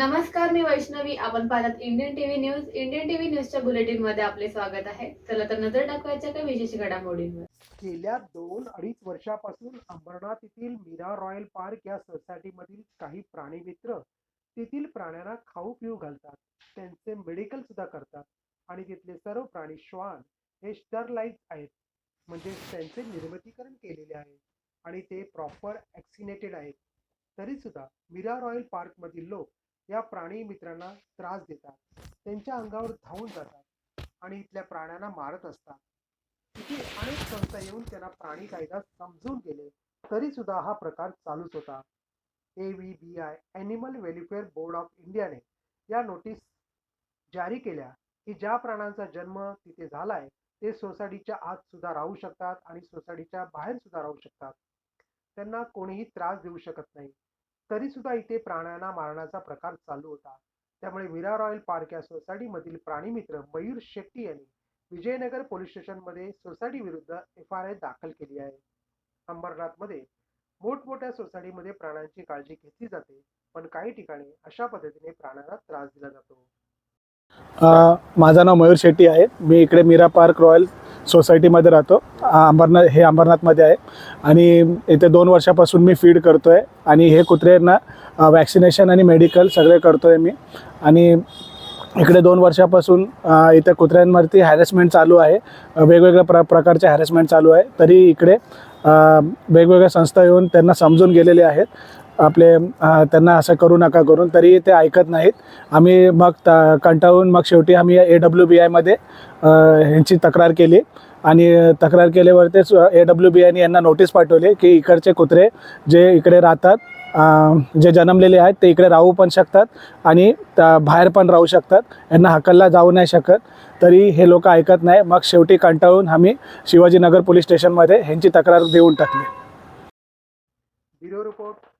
नमस्कार मी वैष्णवी. आपण पाहतात Indian TV news Indian TV न्यूजच्या बुलेटिनमध्ये आपले स्वागत आहे. चला तर नजर टाकवायच्या काही विशेष घडामोडींवर. गेल्या दोन अडीच वर्षापासून अंबरनाथ येथील मीरा रॉयल पार्क या सोसायटीमधील काही प्राणी मित्र तेथील प्राण्यांना खाऊ पिऊ घालतात. त्यांचे मेडिकल सुद्धा करतात. आणि तिथले सर्व प्राणी श्वान हे स्टरलाइज आहेत. म्हणजे त्यांचे निर्मितीकरण केलेले आहे. आणि ते प्रॉपर ॲक्सिनेटेड आहेत. तरी सुद्धा मीरा रॉयल पार्कमधील लोक या प्राणी मित्रांना त्रास देतात. त्यांच्या अंगावर धावून जातात आणि इथल्या प्राण्यांना मारत असतात. तिथे अनेक संस्था येऊन त्यांना प्राणी कायदा समजून गेले तरी सुद्धा हा प्रकार चालूच होता. A V B I animal welfare board of इंडियाने या नोटीस जारी केल्या की ज्या प्राण्यांचा जन्म तिथे झालाय ते सोसायटीच्या आत सुद्धा राहू शकतात आणि सोसायटीच्या बाहेर सुद्धा राहू शकतात. त्यांना कोणीही त्रास देऊ शकत नाही. तरी सुद्धा इथे प्राण्यांना मारण्याचा प्रकार चालू होता. त्यामुळे विरा रॉयल पार्क या सोसायटीमधील प्राणीमित्र मयूर शेट्टी यांनी विजयनगर पोलीस स्टेशनमध्ये सोसायटी विरुद्ध एफ आर आय दाखल केली आहे. अंबरनाथमध्ये मोठमोठ्या सोसायटीमध्ये प्राण्यांची काळजी घेतली जाते पण काही ठिकाणी अशा पद्धतीने प्राण्यांना त्रास दिला जातो. माझं नाव मयूर शेट्टी आहे. मी इकडे मीरा पार्क रॉयल सोसायटीमध्ये राहतो. अंबरनाथ हे अंबरनाथमध्ये आहे. आणि इथे दोन वर्षापासून मी फीड करतो आहे आणि हे कुत्र्यांना वॅक्सिनेशन आणि मेडिकल सगळे करतो आहे मी. आणि इकडे दोन वर्षापासून इथे कुत्र्यांवरती हॅरेसमेंट चालू आहे. वेगवेगळ्या प्र प्रकारचे हॅरेसमेंट चालू आहे. तरी इकडे वेगवेगळ्या संस्था येऊन त्यांना समजून गेलेले आहेत. आपले त्यांना असं करू नका करून तरी ते ऐकत नाहीत. आम्ही मग त कंटाळून मग शेवटी आम्ही ए डब्ल्यू बी आयमध्ये ह्यांची तक्रार केली. आणि तक्रार केल्यावरतीच ए डब्ल्यू बी आयने यांना नोटीस पाठवली की इकडचे कुत्रे जे इकडे राहतात जे जन्मलेले आहेत ते इकडे राहू पण शकतात आणि त्या बाहेर पण राहू शकतात. यांना हकलला जाऊ नाही शकत. तरी हे लोक ऐकत नाही. मग शेवटी कंटाळून आम्ही शिवाजीनगर पोलीस स्टेशनमध्ये ह्यांची तक्रार देऊन टाकली. Bureau report.